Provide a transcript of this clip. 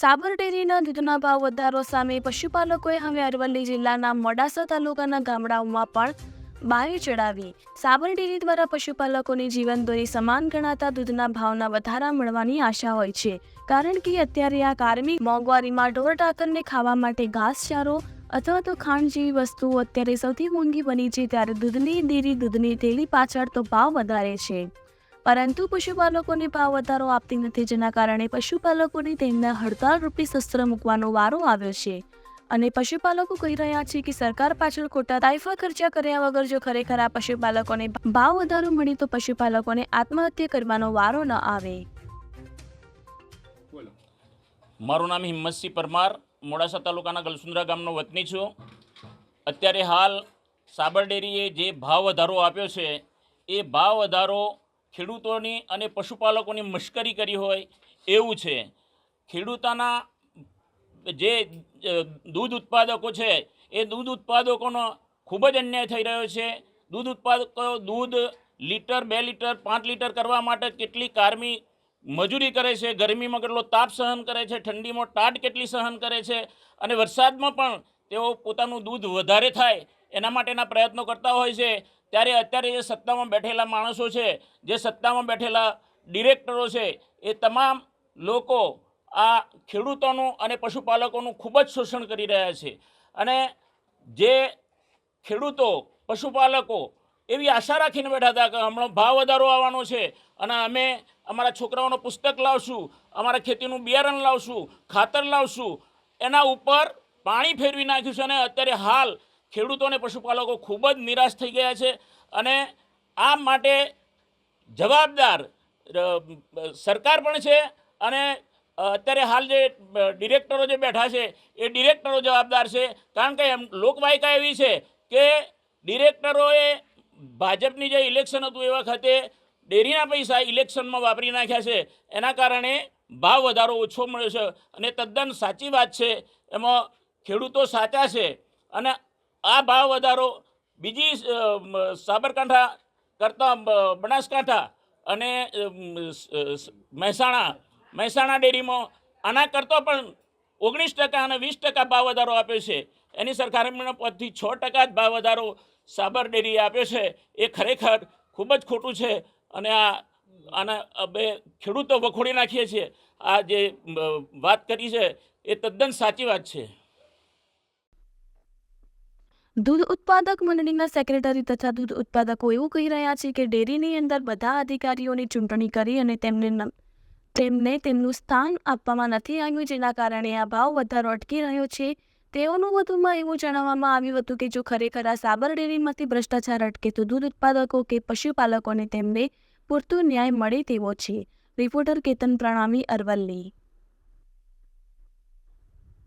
સાબર ડેરીના દૂધના ભાવ વધારો સામે પશુપાલકોએ હવે અરવલ્લી જિલ્લાના મોડાસા તાલુકાના ગામડાઓમાં પણ બારી ચડાવી. સાબર ડેરી દ્વારા પશુપાલકોની જીવનદોરી સમાન ગણાતા દૂધના ભાવના વધારા મળવાની આશા હોય છે. કારણ કે અત્યારે આ કાર્મિક મોંઘવારીમાં ઢોર ઢાકરને ખાવા માટે ઘાસચારો અથવા તો ખાંડ જેવી વસ્તુઓ અત્યારે સૌથી મોંઘી બની છે, ત્યારે દૂધની, ડેરી દૂધની થેલી પાછળ તો ભાવ વધારે છે. પરંતુ પશુપાલકોને ભાવ વધારો આપતી નથી, જેના કારણે પશુપાલકોને તેમના હડતાળ રૂપી શસ્ત્ર મૂકવાનો વારો આવ્યો છે. અને પશુપાલકો કહી રહ્યા છે કે સરકાર પાછળ ખોટા તાઇફા ખર્ચા કર્યા વગર જો ખરેખર આ પશુપાલકોને ભાવ વધારો મળે તો પશુપાલકોને આત્મહત્યા કરવાનો વારો ન આવે. મારું નામ હિંમતસિંહ પરમાર, મોડાસા તાલુકાના ગલસુંદરા ગામનો વતની છું. અત્યારે હાલ સાબર ડેરીએ જે ભાવ વધારો આપ્યો છે, એ ભાવ વધારો ખેડૂતોની અને પશુપાલકોની મશ્કરી કરી હોય એવું છે. ખેડૂતોના જે દૂધ ઉત્પાદકો છે, એ દૂધ ઉત્પાદકોનો ખૂબ જ અન્યાય થઈ રહ્યો છે. દૂધ ઉત્પાદકો દૂધ લીટર, બે લીટર, પાંચ લીટર કરવા માટે કેટલી કારમી મજૂરી કરે છે, ગરમીમાં કેટલો તાપ સહન કરે છે, ઠંડીમાં ટાટ કેટલી સહન કરે છે અને વરસાદમાં પણ તેઓ પોતાનું દૂધ વધારે થાય એના માટેના પ્રયત્નો કરતા હોય છે. ત્યારે અત્યારે જે સત્તામાં બેઠેલા માણસો છે, જે સત્તામાં બેઠેલા ડિરેક્ટરો છે, એ તમામ લોકો આ ખેડૂતોનું અને પશુપાલકોનું ખૂબ જ શોષણ કરી રહ્યા છે. અને જે ખેડૂતો, પશુપાલકો એવી આશા રાખીને બેઠા હતા કે હમણાં ભાવ વધારો આવવાનો છે અને અમે અમારા છોકરાઓનો પુસ્તક લાવશું, અમારા ખેતીનું બિયારણ લાવશું, ખાતર લાવશું, એના ઉપર પાણી ફેરવી નાખ્યું છે અને અત્યારે હાલ ખેડૂતો અને પશુપાલકો ખૂબ જ નિરાશ થઈ ગયા છે અને આ માટે જવાબદાર સરકાર પણ છે અને અત્યારે હાલ જે ડિરેક્ટરો જે બેઠા છે એ ડિરેક્ટરો જવાબદાર છે. કારણ કે એમ લોકવાયકા એવી છે કે ડિરેક્ટરોએ ભાજપની જે ઇલેક્શન હતું એ વખતે ડેરીના પૈસા ઇલેક્શનમાં વાપરી નાખ્યા છે. એના કારણે ભાવ વધારો ઓછો મળ્યો છે અને તદ્દન સાચી વાત છે. એમાં ખેડૂતો સાચા છે અને આ ભાવ વધારો, બીજી સાબરકાંઠા કરતાં બનાસકાંઠા અને મહેસાણા મહેસાણા ડેરીમાં આના કરતાં પણ ઓગણીસ ટકા અને વીસ ટકા ભાવ વધારો આપ્યો છે. એની સરકારના પદથી છ ટકા જ ભાવ વધારો સાબર ડેરીએ આપ્યો છે. એ ખરેખર ખૂબ જ ખોટું છે અને આ, આના બે ખેડૂતો વખોડી નાખીએ છીએ. આ જે વાત કરી છે એ તદ્દન સાચી વાત છે. દૂધ ઉત્પાદક મંડળીના સેક્રેટરી તથા દૂધ ઉત્પાદકો એવું કહી રહ્યા છે કે ડેરીની અંદર બધા અધિકારીઓની ચૂંટણી કરી અને તેમને તેમને તેમનું સ્થાન આપવામાં નથી આવ્યું, જેના કારણે આ ભાવ વધારો અટકી રહ્યો છે. તેઓનું વધુમાં એવું જણાવવામાં આવ્યું હતું કે જો ખરેખર આ સાબર ડેરીમાંથી ભ્રષ્ટાચાર અટકે તો દૂધ ઉત્પાદકો કે પશુપાલકોને તેમને પૂરતું ન્યાય મળે તેવો છે. રિપોર્ટર કેતન પ્રણામી અરવલ્લી.